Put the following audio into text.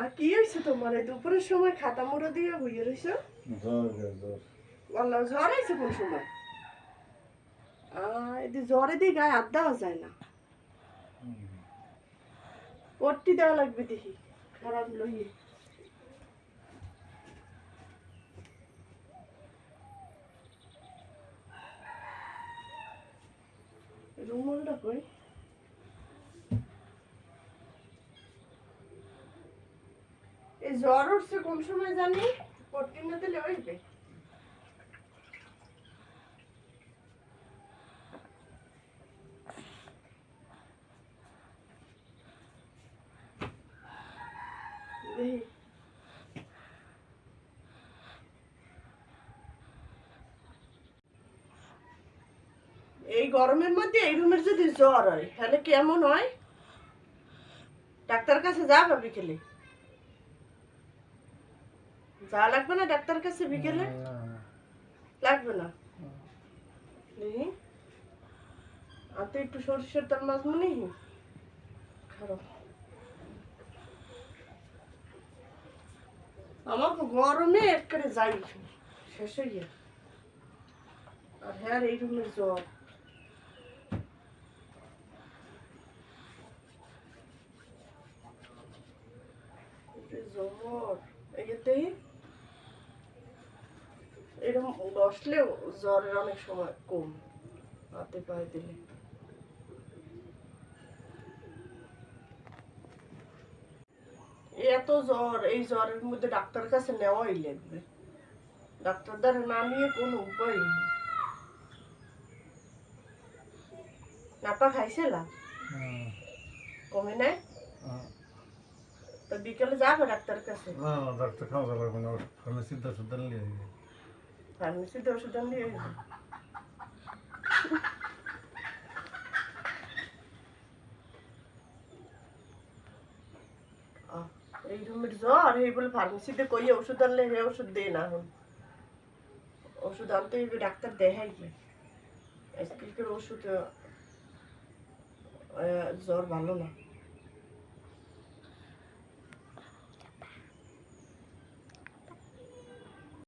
আর কি হয়েছে তোমার? দুপুরের সময় খাতা মুড়ো দিয়ে হইয়ে রয়েছে জ্বর রে, জ্বর। আল্লাহ জ্বর হয়েছে কোন সময়? এদি জ্বরে দিয়ে গায়ে হাত দেওয়া যায় না। পট্টি দেওয়া লাগবে দেখি খারাপ লইয়ে। রুমালটা কই? জ্বর উঠছে কোন সময় জানি? পট্টি না দিলে দেখি এই গরমের মধ্যে এই রুমের যদি জ্বর হয়, তাহলে কেমন হয়? ডাক্তার কাছে যাবে বিকেলে যা লাগবে না ডাক্তার কাছে বিকেলে? লাগবে না? দেখি। আর তো একটু সরষের তেল মাছ মনে খারাপ আমার গরমে একবারে যাই শেষ হয়ে গিয়ে আর হ্যাঁ এই রুমের জ্বর। এই জ্বর। এতেই এরকম বসলেও জ্বরের অনেক সময় কম হাতে পায়ে দিলে। এত জ্বর এই জ্বরের মধ্যে ডাক্তার কাছে নেওয়াই লাগবে। ডাক্তার দ্বারা না নিয়ে কোনো উপায় নেই। নাপা খাইছিলা কমে নাই? তো বিকেলে যাবে ডাক্তার কাছে? না ডাক্তার খাওয়া না ফার্মেসিতে ওষুধ নিয়ে যাবে ফার্মেসিতে ওষুধ আহ, এই রুমের জ্বর এই বলে ফার্মেসিতে কইয়ে ওষুধ আনলে হে ওষুধ দে না এখন। ওষুধ আনতে হইবে ডাক্তার দেখাই কি। আজকালকার ওষুধ জ্বর ভালো না।